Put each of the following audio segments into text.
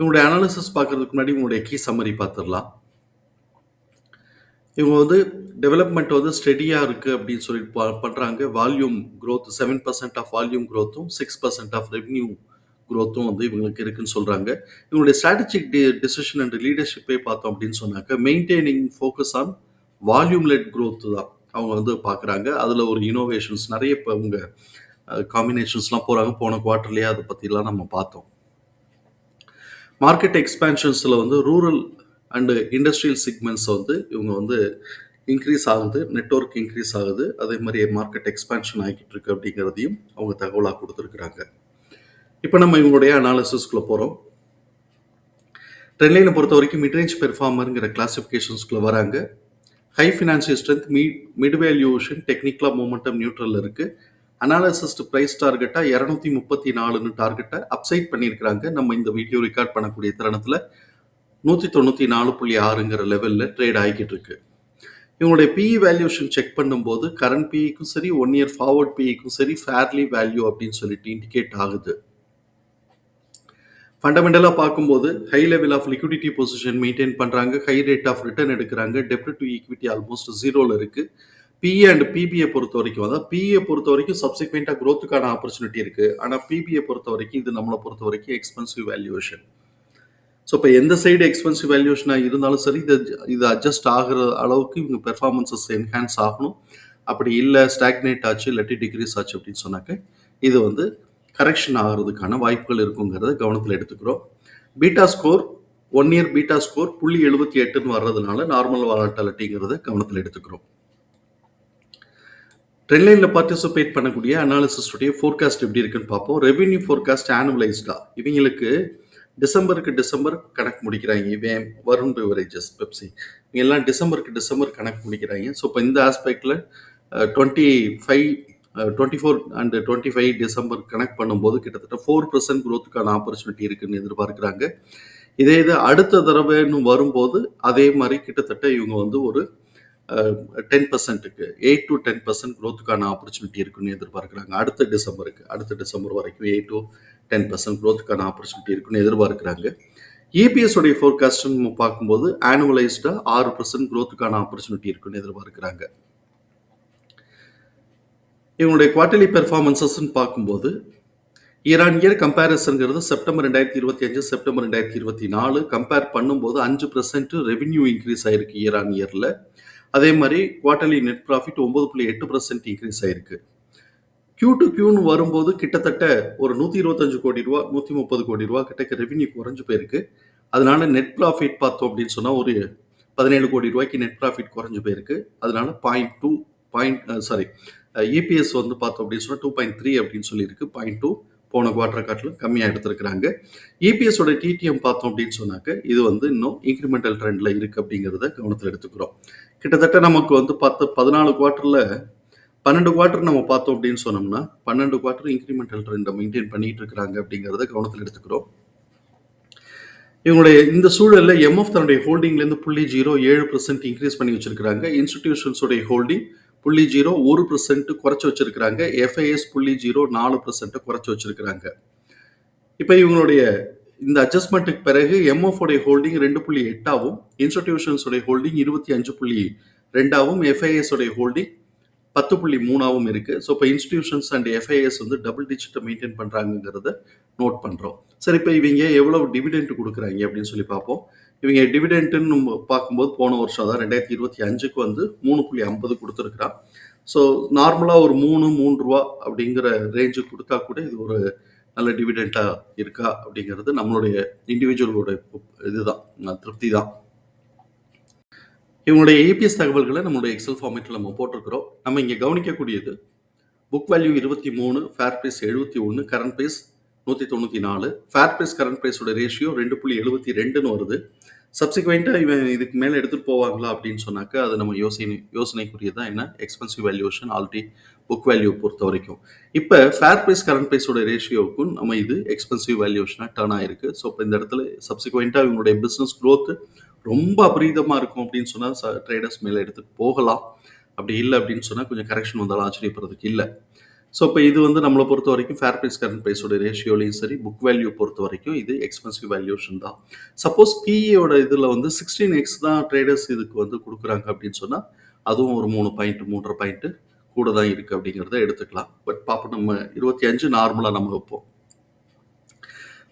இவங்களுடைய அனாலிசிஸ் பார்க்குறதுக்கு முன்னாடி இவங்களுடைய கீ சம்மரி பார்த்துடலாம். இவங்க வந்து டெவலப்மெண்ட் வந்து ஸ்டெடியாக இருக்குது அப்படின்னு சொல்லிட்டு பா பண்ணுறாங்க volume growth seven percent of volume க்ரோத்தும் six percent of revenue க்ரோத்தும் வந்து இவங்களுக்கு இருக்குன்னு சொல்கிறாங்க இவங்களுடைய ஸ்ட்ராட்டஜிக் டி டிசிஷன் அண்ட் லீடர்ஷிப்பே பார்த்தோம் அப்படின்னு சொன்னாக்க maintaining focus on volume led growth தான் அவங்க வந்து பார்க்குறாங்க. அதில் ஒரு இனோவேஷன்ஸ் நிறைய இப்போ அவங்க காம்பினேஷன்ஸ்லாம் போகிறாங்க போன குவார்ட்டர்லேயே அதை பற்றிலாம் நம்ம பார்த்தோம். மார்க்கெட் எக்ஸ்பேன்ஷன்ஸில் வந்து ரூரல் அண்டு இண்டஸ்ட்ரியல் செக்மெண்ட்ஸ் வந்து இவங்க வந்து இன்க்ரீஸ் ஆகுது நெட்வொர்க் இன்க்ரீஸ் ஆகுது. அதே மாதிரி மார்க்கெட் எக்ஸ்பேன்ஷன் ஆகிட்டு இருக்கு அப்படிங்கிறதையும் அவங்க தகவலாக கொடுத்துருக்குறாங்க. இப்போ நம்ம இவங்களுடைய அனாலிசிஸ்குள்ளே போகிறோம் ட்ரெண்ட்லைனை பொறுத்த வரைக்கும் மிட்ரேஞ்ச் பெர்ஃபார்மருங்கிற கிளாஸிஃபிகேஷன்ஸ்குள்ளே வராங்க. ஹை ஃபினான்ஷியல் ஸ்ட்ரென்த் மீ மிட் வேல்யூஷன் டெக்னிக்கலாக மூமெண்டம் நியூட்ரல் இருக்குது அனாலிசிஸ்ட் ப்ரைஸ் டார்கெட்டாக இரநூத்தி முப்பத்தி நாலுன்னு டார்கெட்டை அப்சைட் பண்ணியிருக்கிறாங்க. நம்ம இந்த வீடியோ ரெக்கார்ட் பண்ணக்கூடிய தருணத்தில் நூற்றி தொண்ணூற்றி நாலு புள்ளி ஆறுங்கிற லெவலில் ட்ரேட் ஆகிக்கிட்டு இருக்கு இவங்களுடைய பிஇ வேல்யூஷன் செக் பண்ணும்போது கரண்ட் பிஇக்கும் சரி ஒன் இயர் ஃபார்வர்ட் பிஇக்கும் சரி ஃபேர்லி வேல்யூ அப்படின்னு சொல்லிட்டு இண்டிகேட் ஆகுது. ஃபண்டமெண்டலாக பார்க்கும்போது high level of liquidity position maintain பண்ணுறாங்க ஹை ரேட் ஆஃப் ரிட்டர்ன் எடுக்கிறாங்க. டெப்ட் டு ஈக்விட்டி ஆல்மோஸ்ட் ஜீரோவில் இருக்குது பிஏ அண்ட் பிபிஏ பொறுத்த வரைக்கும் அதாவது பிஏ பொறுத்த வரைக்கும் சப்சிக்வெண்ட்டாக க்ரோத்துக்கான ஆப்பர்ச்சுனிட்டி இருக்குது ஆனால் பிபிஏ பொறுத்த வரைக்கும் இது நம்மளை பொறுத்த வரைக்கும் எக்ஸ்பென்சிவ் வேல்யூவேஷன் ஸோ இப்போ எந்த சைடு எக்ஸ்பென்சிவ் வேல்யூஷனாக இருந்தாலும் சரி இது இது அட்ஜஸ்ட் ஆகிற அளவுக்கு இவங்க பெர்ஃபார்மன்சஸ் என்ஹான்ஸ் ஆகணும். அப்படி இல்லை ஸ்டாக்னேட் ஆச்சு இல்லாட்டி டிகிரீஸ் ஆச்சு அப்படின்னு சொன்னாக்க இது வந்து கரெக்ஷன் ஆகிறதுக்கான வாய்ப்புகள் இருக்குங்கிறத கவனத்தில் எடுத்துக்கிறோம். Beta score one year beta score புள்ளி எழுபத்தி எட்டுன்னு வர்றதுனால நார்மல் வாலட்டாலிட்டிங்கிறத கவனத்தில் எடுத்துக்கிறோம். ட்ரெண்ட்லைனில் பார்ட்டிசிபேட் பண்ணக்கூடிய அனாலிசிஸ்டுடைய ஃபோர்காஸ்ட் எப்படி இருக்குன்னு பார்ப்போம். ரெவென்யூ ஃபோர்காஸ்ட் ஆனுவலைஸ்டா இவங்களுக்கு டிசம்பருக்கு டிசம்பர் கணக்கு முடிக்கிறாங்க. இவன் வருண் பிவரேஜஸ் பெப்சி இவங்க எல்லாம் டிசம்பருக்கு டிசம்பர் கணக்கு முடிக்கிறாங்க. ஸோ இப்போ இந்த ஆஸ்பெக்டில் twenty five twenty four and twenty five December connect பண்ணும்போது கிட்டத்தட்ட ஃபோர் பர்சன்ட் குரோத்துக்கான ஆப்பர்ச்சுனிட்டி இருக்குன்னு எதிர்பார்க்குறாங்க. இதே இது அடுத்த தடவைன்னு வரும்போது அதே மாதிரி கிட்டத்தட்ட இவங்க வந்து ஒரு டென் பர்சன்ட்டுக்கு எயிட் டு டென் பர்சன்ட் க்ரோத்துக்கான ஆப்பர்ச்சுனிட்டி இருக்குன்னு எதிர்பார்க்குறாங்க. அடுத்த டிசம்பருக்கு அடுத்த டிசம்பர் வரைக்கும் எயிட் டு டென் பர்சன்ட் க்ரோத்துக்கான ஆப்பர்ச்சுனிட்டி இருக்குன்னு எதிர்பார்க்குறாங்க. இபிஎஸ் உடைய ஃபோர்காஸ்ட் நம்ம பார்க்கும்போது ஆனுவலைஸ்டாக ஆறு பர்சன்ட் க்ரோத்துக்கான ஆப்பர்ச்சுனிட்டி இருக்குன்னு எதிர்பார்க்குறாங்க. இவங்களுடைய குவார்டர்லி பெர்ஃபார்மன்சஸ்ன்னு பார்க்கும்போது ஈரான் இயர் கம்பேரிசன்கிறது செப்டம்பர் ரெண்டாயிரத்தி இருபத்தி அஞ்சு செப்டம்பர் ரெண்டாயிரத்தி இருபத்தி நாலு. கம்பேர் பண்ணும்போது அஞ்சு பர்சன்ட் ரெவென்யூ இன்க்ரீஸ் ஆயிருக்கு ஈரான் இயரில் அதே மாதிரி குவார்டர்லி நெட் ப்ராஃபிட் ஒன்பது புள்ளி எட்டு பர்சன்ட் இன்க்ரீஸ் ஆயிருக்கு. கியூ டு கியூன்னு வரும்போது கிட்டத்தட்ட ஒரு நூற்றி இருபத்தஞ்சு கோடி ரூபா நூற்றி முப்பது கோடி ரூபா கிட்ட ரெவின்யூ குறைஞ்சு போயிருக்கு. அதனால நெட் ப்ராஃபிட் பார்த்தோம் அப்படின்னு சொன்னால் ஒரு பதினேழு கோடி ரூபாய்க்கு நெட் ப்ராஃபிட் குறைஞ்சு போயிருக்கு. அதனால point two point sorry EPS வந்து பார்த்தோம் அப்படின்னு சொன்னால் டூ பாயிண்ட் த்ரீ அப்படின்னு சொல்லியிருக்கு. பாயிண்ட் டூ போன குவார்டர் காட்டிலும் கம்மியாக எடுத்திருக்கிறாங்க. இபிஎஸோட டிடிஎம் பார்த்தோம் அப்படின்னு சொன்னாக்க இது வந்து இன்னும் இன்க்ரிமெண்டல் ட்ரெண்டில் இருக்குது அப்படிங்கிறத கவனத்தில் எடுத்துக்கிறோம். கிட்டத்தட்ட நமக்கு வந்து பத்து பதினாலு குவார்ட்டரில் பன்னெண்டு குவார்ட்டர் நம்ம பார்த்தோம் அப்படின்னு சொன்னோம்னா பன்னெண்டு குவார்ட்டர் இன்க்ரிமெண்டல் ட்ரெண்டை மெயின்டைன் பண்ணிட்டு இருக்கிறாங்க அப்படிங்கிறத கவனத்தில் எடுத்துக்கிறோம். இவங்களுடைய இந்த சூழலில் எம்எஃப் தன்னுடைய ஹோல்டிங்லேருந்து புள்ளி ஜீரோ ஏழு பர்சன்ட் இன்க்ரீஸ் பண்ணி வச்சிருக்கிறாங்க. இன்ஸ்டிடியூஷன்ஸோடைய ஹோல்டிங் புள்ளி ஜீரோ ஒரு பர்சன்ட் குறைச்சி வச்சிருக்கிறாங்க. எஃப்ஐஎஸ் புள்ளி ஜீரோ நாலு பர்சன்ட்டை குறைச்சி வச்சிருக்கிறாங்க. இப்போ இவங்களுடைய இந்த அட்ஜஸ்ட்மெண்ட்டுக்கு பிறகு எம்எஃப்ஓடைய ஹோல்டிங் ரெண்டு புள்ளி எட்டாவும் இன்ஸ்டிடியூஷன்ஸ் உடைய ஹோல்டிங் இருபத்தி அஞ்சு புள்ளி ரெண்டாவும் எஃப்ஐஎஸ்ஸுடைய ஹோல்டிங் பத்து புள்ளி மூணாவும் இருக்குது ஸோ இப்போ இன்ஸ்டிடியூஷன்ஸ் அண்ட் எஃப்ஐஎஸ் வந்து டபுள் டிஜிட்டை மெயின்டைன் பண்ணுறாங்கிறத நோட் பண்ணுறோம் சரி இப்போ இவங்க எவ்வளோ டிவிடெண்ட் கொடுக்குறாங்க அப்படின்னு சொல்லி பார்ப்போம். இவங்க டிவிடெண்ட்டுன்னு நம்ம பார்க்கும்போது போன வருஷம் தான் ரெண்டாயிரத்தி இருபத்தி அஞ்சுக்கு வந்து மூணு புள்ளி ஐம்பது கொடுத்துருக்குறான். ஸோ நார்மலாக ஒரு மூணு மூணு ரூபா அப்படிங்கிற ரேஞ்சு கொடுத்தா கூட இது ஒரு நல்ல டிவிடெண்ட்டாக இருக்கா அப்படிங்கிறது நம்மளுடைய இண்டிவிஜுவலோட இதுதான் திருப்தி தான் இவங்களுடைய ஏபிஎஸ் தகவல்களை நம்மளுடைய எக்ஸல் ஃபார்மேட்டில் நம்ம போட்டிருக்கிறோம். நம்ம இங்கே கவனிக்கக்கூடியது புக் வேல்யூ இருபத்தி மூணு ஃபேர் ப்ரைஸ் எழுபத்தி ஒன்று கரண்ட் ப்ரைஸ் நூற்றி தொண்ணூற்றி நாலு. ஃபேர் ப்ரைஸ் கரண்ட் ப்ரைஸோட ரேஷியோ ரெண்டு புள்ளி எழுபத்தி ரெண்டுன்னு வருது. சப்சிக்வெண்ட்டாக இவன் இதுக்கு மேலே எடுத்துகிட்டு போவாங்களா அப்படின்னு சொன்னாக்க அது நம்ம யோசனை யோசனைக்குரியதான் என்ன? Expensive valuation already book value பொறுத்த வரைக்கும். இப்போ ஃபேர் ப்ரைஸ் கரண்ட் ப்ரைஸோட ரேஷியோவுக்கும் நம்ம இது எக்ஸ்பென்சிவ் வேல்யூஷனாக டர்ன் ஆயிருக்கு. ஸோ இப்போ இந்த இடத்துல சப்சிக்வெண்ட்டாக இவங்களுடைய பிஸ்னஸ் க்ரோத்து ரொம்ப அபரீதமாக இருக்கும் அப்படின்னு சொன்னால் ட்ரேடர்ஸ் மேலே எடுத்துகிட்டு போகலாம். அப்படி இல்லை அப்படின்னு சொன்னால் கொஞ்சம் கரெக்ஷன் வந்தாலும் ஆச்சரியப்படுறதுக்கு இல்லை. ஸோ இப்போ இது வந்து நம்மளை பொறுத்த வரைக்கும் ஃபேர் ப்ரைஸ் கரண்ட் ப்ரைஸோட ரேஷியோலையும் சரி புக் வேல்யூ பொறுத்த வரைக்கும் இது எக்ஸ்பென்சிவ் வேல்யூஷன் தான். சப்போஸ் பிஇயோட இதில் வந்து சிக்ஸ்டீன் எக்ஸ் தான் ட்ரேடர்ஸ் இதுக்கு வந்து கொடுக்குறாங்க அப்படின்னு சொன்னால் அதுவும் ஒரு மூணு பாயிண்ட் மூன்றரை பாயிண்ட்டு கூட தான் இருக்குது அப்படிங்கிறத எடுத்துக்கலாம். பட் பார்ப்போம் நம்ம இருபத்தி அஞ்சு நார்மலாக நம்ம வைப்போம்.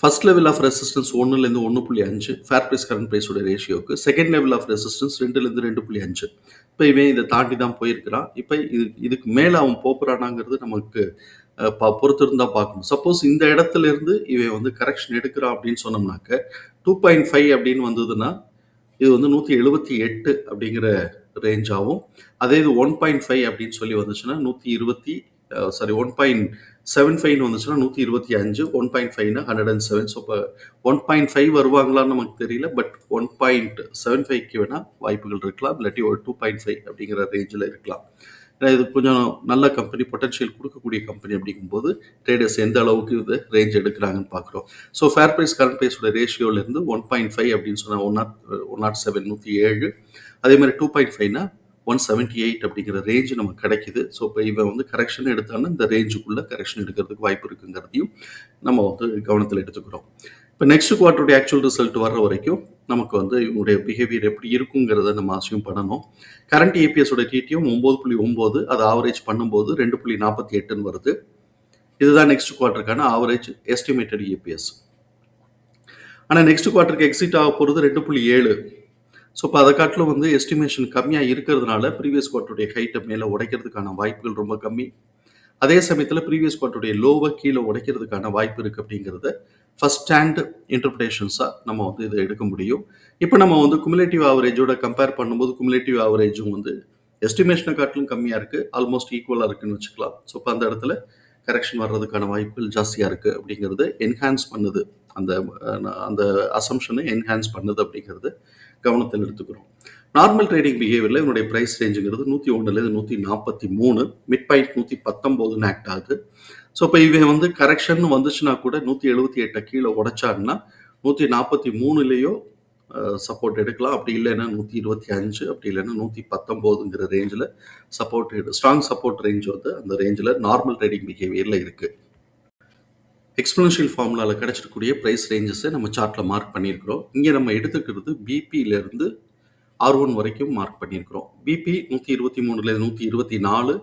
ஃபர்ஸ்ட் லெவல் ஆஃப் ரெசிஸ்டன்ஸ் ஒன்றுலேருந்து ஒன்று புள்ளி அஞ்சு ஃபேர் ப்ரைஸ் கரண்ட் ப்ரைஸோட ரேஷியோக்கு செகண்ட் லெவல் ஆஃப் ரெசிஸ்டன்ஸ் ரெண்டுலேருந்து ரெண்டு புள்ளி அஞ்சு. இப்போ இவன் இதை தாண்டி தான் போயிருக்கிறான். இப்போ இது இதுக்கு மேலே அவன் போகிறானாங்கிறது நமக்கு பொறுத்திருந்தா பார்க்கணும். சப்போஸ் இந்த இடத்துல இருந்து இவன் வந்து கரெக்ஷன் எடுக்கிறான் அப்படின்னு சொன்னோம்னாக்க டூ பாயிண்ட் ஃபைவ் அப்படின்னு வந்ததுன்னா இது வந்து நூற்றி எழுபத்தி எட்டு அப்படிங்கிற ரேஞ்சாகவும் அதே இது ஒன் பாயிண்ட் ஃபைவ் அப்படின்னு சொல்லி வந்துச்சுன்னா நூற்றி இருபத்தி சாரி ஒன் பாயிண்ட் செவன் ஃபைவ்னு வந்துச்சுன்னா நூற்றி இருபத்தி அஞ்சு ஒன் பாயிண்ட் ஃபைவ்னா ஹண்ட்ரட் அண்ட் செவன் ஸோ இப்போ ஒன் பாயிண்ட் ஃபைவ் வருவாங்களான்னு நமக்கு தெரியல பட் ஒன் பாயிண்ட் செவன் ஃபைவ்க்கு வேணால் வாய்ப்புகள் இருக்கலாம். இல்லாட்டி ஒரு டூ பாயிண்ட் ஃபைவ் அப்படிங்கிற ரேஞ்சில் இருக்கலாம். ஏன்னா இது கொஞ்சம் நல்ல கம்பெனி பொட்டன்ஷியல் கொடுக்கக்கூடிய கம்பெனி அப்படிங்கும்போது ட்ரேடர்ஸ் எந்த அளவுக்கு இது ரேஞ்ச் எடுக்கிறாங்கன்னு பார்க்குறோம். ஸோ ஃபேர் ப்ரைஸ் கரண்ட் ப்ரைஸோட ரேஷியோலேருந்து ஒன் பாயிண்ட் ஃபைவ் அப்படின்னு சொன்னால் one nought one nought seven நூற்றி ஏழு. அதே மாதிரி டூ பாயிண்ட் ஃபைவ்னா ஒன் செவன்ட்டி எயிட் அப்படிங்கிற ரேஞ்ச் நமக்கு கிடைக்குது. ஸோ இப்போ இவன் வந்து கரெக்ஷன் எடுத்தாலும் இந்த ரேஞ்சுக்குள்ளே கரெக்ஷன் எடுக்கிறதுக்கு வாய்ப்பு இருக்குங்கிறதையும் நம்ம வந்து கவனத்தில் எடுத்துக்கிறோம். இப்போ நெக்ஸ்ட் குவார்ட்டருடைய ஆக்சுவல் ரிசல்ட் வர்ற வரைக்கும் நமக்கு வந்து இவங்களுடைய பிஹேவியர் எப்படி இருக்குங்கிறத நம்ம அசியம் பண்ணணும். கரண்ட் ஏபிஎஸோட டிடிஎம் ஒம்பது புள்ளி ஒம்பது அதை ஆவரேஜ் பண்ணும்போது ரெண்டு புள்ளி நாற்பத்தி எட்டுன்னு வருது. இதுதான் நெக்ஸ்ட் குவார்ட்டருக்கான ஆவரேஜ் எஸ்டிமேட்டட் ஏபிஎஸ் ஆனால் நெக்ஸ்ட் குவார்ட்டருக்கு எக்ஸிட் ஆக போகிறது ரெண்டு புள்ளி ஏழு. ஸோ இப்போ அதை காட்டிலும் வந்து எஸ்டிமேஷன் கம்மியாக இருக்கிறதுனால ப்ரீவியஸ் குவார்ட்டருடைய ஹைட்டை மேலே உடைக்கிறதுக்கான வாய்ப்புகள் ரொம்ப கம்மி. அதே சமயத்தில் ப்ரீவியஸ் குவார்ட்டருடைய லோவை கீழே உடைக்கிறதுக்கான வாய்ப்பு இருக்குது அப்படிங்கிறத ஃபஸ்ட் ஹேண்ட் இன்டர்பிரேஷன்ஸாக நம்ம வந்து இதை எடுக்க முடியும். இப்போ நம்ம வந்து குமுலேட்டிவ் ஆவரேஜோட கம்பேர் பண்ணும்போது குமுலேட்டிவ் ஆவரேஜும் வந்து எஸ்டிமேஷனை காட்டிலும் கம்மியாக இருக்குது ஆல்மோஸ்ட் ஈக்குவலாக இருக்குன்னு வச்சுக்கலாம். ஸோ இப்போ அந்த இடத்துல கரெக்ஷன் வர்றதுக்கான வாய்ப்புகள் ஜாஸ்தியாக இருக்குது அப்படிங்கிறது என்ஹான்ஸ் பண்ணுது. அந்த அந்த அசம்ஷனை என்ஹான்ஸ் பண்ணுது அப்படிங்கிறது கவனத்தில் எடுத்துக்கிறோம். நார்மல் ட்ரேடிங் பிஹேவியரில் இவனுடைய ப்ரைஸ் ரேஞ்சுங்கிறது நூற்றி ஒன்றுலேருந்து நூற்றி நாற்பத்தி மூணு மிட் பாயிண்ட் நூற்றி பத்தொம்போதுன்னு ஆக்ட் ஆகுது. ஸோ இப்போ இவன் வந்து கரெக்ஷன் வந்துச்சுன்னா கூட நூற்றி எழுபத்தி எட்டை கீழே உடைச்சாங்கன்னா நூற்றி நாற்பத்தி மூணுலேயோ சப்போர்ட் எடுக்கலாம். அப்படி இல்லைன்னா நூற்றி இருபத்தி அஞ்சு அப்படி இல்லைன்னா நூற்றி பத்தொம்போதுங்கிற ரேஞ்சில் சப்போர்ட் ஸ்ட்ராங் சப்போர்ட் ரேஞ்ச் வந்து அந்த ரேஞ்சில் நார்மல் ட்ரேடிங் பிஹேவியரில் இருக்குது எக்ஸ்போனன்ஷியல் ஃபார்முலாவில் கிடைச்சிருக்கக்கூடிய ப்ரைஸ் ரேஞ்சஸை நம்ம சார்ட்டில் மார்க் பண்ணியிருக்கிறோம். இங்கே நம்ம எடுத்துக்கிறது பிபியிலேருந்து ஆர் ஒன் வரைக்கும் மார்க் பண்ணியிருக்கிறோம். பிபி நூற்றி இருபத்தி மூணுலேருந்து நூற்றி இருபத்தி நாலு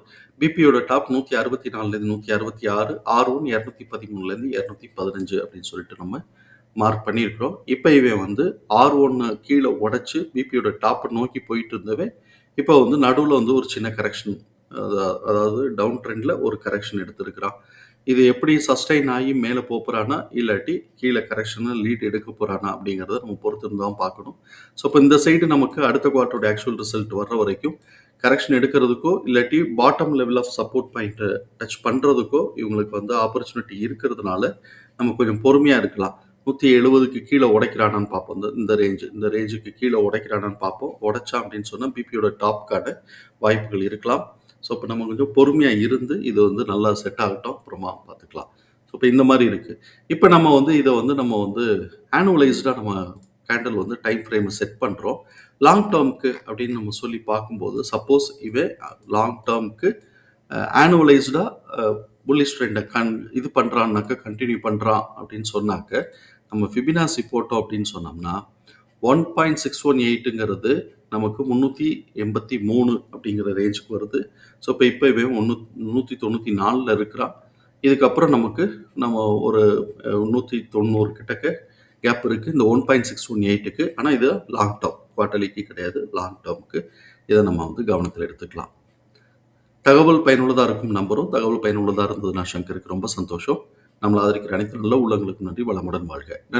பிபியோட டாப் நூற்றி அறுபத்தி நாலுலேருந்து நூற்றி அறுபத்தி ஆறு ஆர் ஒன் இரநூத்தி பதிமூணுலேருந்து இரநூத்தி பதினஞ்சு அப்படின்னு சொல்லிட்டு நம்ம மார்க் பண்ணியிருக்கிறோம். இப்போ இவன் வந்து ஆர் ஒன்று கீழே உடச்சி பிபியோட டாப்பை நோக்கி போயிட்டு இருந்தவன் இப்போ வந்து நடுவில் வந்து ஒரு சின்ன கரெக்ஷன் அதாவது டவுன் ட்ரெண்டில் ஒரு கரெக்ஷன் எடுத்திருக்கிறான். இது எப்படி சஸ்டைன் ஆகி மேலே போகிறானா இல்லாட்டி கீழே கரெக்ஷனை லீட் எடுக்க போகிறானா அப்படிங்கிறத நம்ம பொறுத்திருந்து தான் பார்க்கணும். ஸோ இப்போ இந்த சைடு நமக்கு அடுத்த குவார்ட்டரோட ஆக்சுவல் ரிசல்ட் வர்ற வரைக்கும் கரெக்ஷன் எடுக்கிறதுக்கோ இல்லாட்டி பாட்டம் லெவல் ஆஃப் சப்போர்ட் பாயிண்ட்டை டச் பண்ணுறதுக்கோ இவங்களுக்கு வந்து ஆப்பர்ச்சுனிட்டி இருக்கிறதுனால நம்ம கொஞ்சம் பொறுமையாக இருக்கலாம். நூற்றி எழுபதுக்கு கீழே உடைக்கிறானான்னு பார்ப்போம். இந்த இந்த ரேஞ்சு இந்த ரேஞ்சுக்கு கீழே உடைக்கிறானான்னு பார்ப்போம். உடைச்சா அப்படின்னு சொன்னால் பிபியோட டாப்க்கான வாய்ப்புகள் இருக்கலாம். ஸோ இப்போ நம்ம கொஞ்சம் பொறுமையாக இருந்து இது வந்து நல்லா செட் ஆகட்டும். அப்புறமா பார்த்துக்கலாம். ஸோ இப்போ இந்த மாதிரி இருக்குது இப்போ நம்ம வந்து இதை வந்து நம்ம வந்து ஆனுவலைஸ்டாக நம்ம கேண்டில் வந்து டைம் ஃப்ரேமை செட் பண்ணுறோம் லாங் டேர்முக்கு அப்படின்னு நம்ம சொல்லி பார்க்கும்போது சப்போஸ் இவே லாங் டேர்முக்கு ஆனுவலைஸ்டாக புல்லிஷ் ட்ரெண்டை கன் இது பண்ணுறான்னாக்க கண்டினியூ பண்ணுறான் அப்படின்னு சொன்னாக்க நம்ம ஃபிபினாசி போட்டோம் அப்படின்னு சொன்னோம்னா ஒன் பாயிண்ட் சிக்ஸ் ஒன் எயிட்டுங்கிறது நமக்கு முந்நூற்றி எண்பத்தி மூணு அப்படிங்கிற ரேஞ்சுக்கு வருது. ஸோ இப்போ இப்போ இவன் ஒன்று நூற்றி தொண்ணூற்றி நாலில் இருக்கிறான் இதுக்கப்புறம் நமக்கு நம்ம ஒரு நூற்றி தொண்ணூறு கிட்டக்க கேப் இருக்குது இந்த ஒன் பாயிண்ட் சிக்ஸ் ஒன் எயிட்டுக்கு ஆனால் இது லாங் டேர்ம் குவார்ட்டர்லிக்கு கிடையாது. லாங் டேர்முக்கு இதை நம்ம வந்து கவனத்தில் எடுத்துக்கலாம். தகவல் பயனுள்ளதாக இருக்கும் நம்பரும். தகவல் பயனுள்ளதாக இருந்ததுன்னா சங்கருக்கு ரொம்ப சந்தோஷம். நம்மளை ஆதரிக்கிற அனைத்து நல்ல உள்ளங்களுக்கு நன்றி. வளமுடன் வாழ்க. நன்றி.